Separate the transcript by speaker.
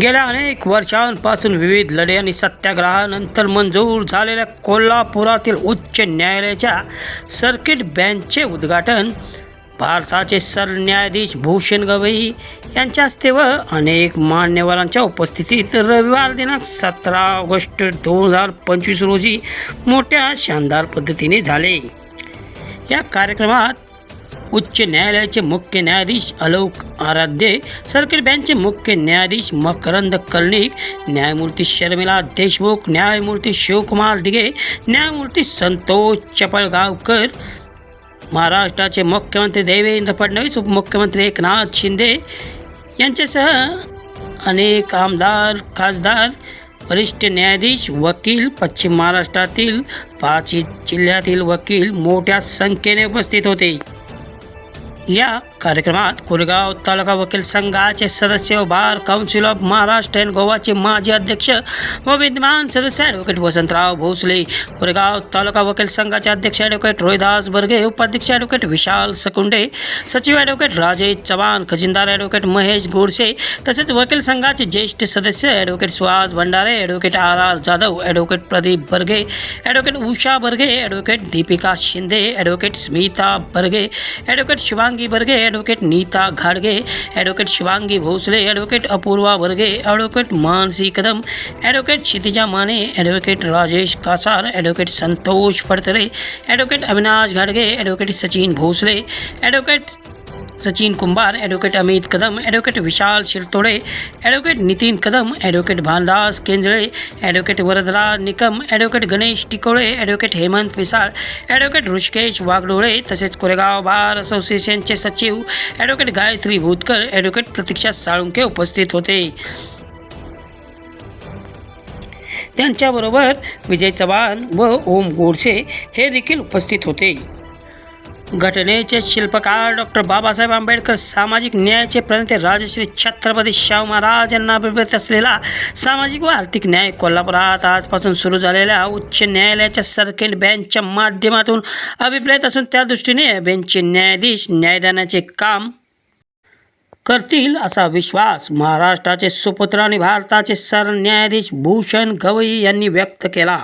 Speaker 1: गेल्या अनेक वर्षांपासून विविध लढे आणि सत्याग्रहानंतर मंजूर झालेल्या कोल्हापुरातील उच्च न्यायालयाच्या सर्किट बँचचे उद्घाटन भारताचे सरन्यायाधीश भूषण गवई यांच्या हस्ते व अनेक मान्यवरांच्या उपस्थितीत रविवार दिनांक सतरा ऑगस्ट दोन हजार पंचवीस रोजी मोठ्या शानदार पद्धतीने झाले. या कार्यक्रमात उच्च न्यायालयाचे मुख्य न्यायाधीश अलोक आराध्य सर्किट बेंचचे मुख्य न्यायाधीश मकरंद कर्णिक न्यायमूर्ती शर्मिला देशमुख न्यायमूर्ती शिवकुमार दिघे न्यायमूर्ती संतोष चपळगावकर महाराष्ट्राचे मुख्यमंत्री देवेंद्र फडणवीस उपमुख्यमंत्री एकनाथ शिंदे यांच्यासह अनेक आमदार खासदार वरिष्ठ न्यायाधीश वकील पश्चिम महाराष्ट्रातील पाच जिल्ह्यातील वकील मोठ्या संख्येने उपस्थित होते. या कार्यक्रमात कोरेगाव तालुका वकील संघाचे सदस्य व bar council of Maharashtra and गोवाचे माजी अध्यक्ष व विद्यमान सदस्य ॲडव्होकेट वसंतराव भोसले, कोरेगाव तालुका वकील संघाचे अध्यक्ष ॲडव्होकेट रोहिदास बर्गे, उपाध्यक्ष ॲडव्होकेट विशाल सकुंडे, सचिव ॲडव्होकेट राजेश चव्हाण, खजिनदार ॲडव्होकेट महेश गोडसे तसेच वकील संघाचे ज्येष्ठ सदस्य advocate Suhas Bhandare advocate R R Jadhav advocate Pradeep Barge advocate Usha Barge advocate Deepika Shinde advocate Smita Barge advocate Shivangi Barge advocate Nita घाडगे advocate Shivangi Bhosale advocate Apurva Barge advocate Mansi Kadam advocate Kshitija Mane advocate Rajesh Kasar advocate Santosh Phadtare advocate Avinash घाडगे एडवोकेट सचिन भोसले ॲडव्होकेट सचिन कुंभार advocate Amit Kadam advocate Vishal Shirtode advocate Nitin Kadam advocate Bhandas Kenjale advocate Varadraj Nikam advocate Ganesh Tikole advocate Hemant Pisal advocate Rushikesh Waghdole तसेच Koregaon bar असोसिएशनचे सचिव advocate Gayatri Bhutkar advocate Pratiksha Salunke उपस्थित होते. त्यांच्याबरोबर विजय चव्हाण व ओम गोडसे हे देखील उपस्थित होते. घटनेचे शिल्पकार डॉक्टर बाबासाहेब आंबेडकर सामाजिक न्यायाचे प्रणेते राजश्री छत्रपती शाहू महाराज यांना अभिप्रेत असलेला सामाजिक व आर्थिक न्याय कोल्हापुरात आजपासून सुरू झालेल्या उच्च न्यायालयाच्या सर्किट बेंचच्या माध्यमातून अभिप्रेत असून त्या दृष्टीने बेंचचे न्यायाधीश न्यायदानाचे काम करतील असा विश्वास महाराष्ट्राचे सुपुत्र आणि भारताचे सरन्यायाधीश भूषण गवई यांनी व्यक्त केला.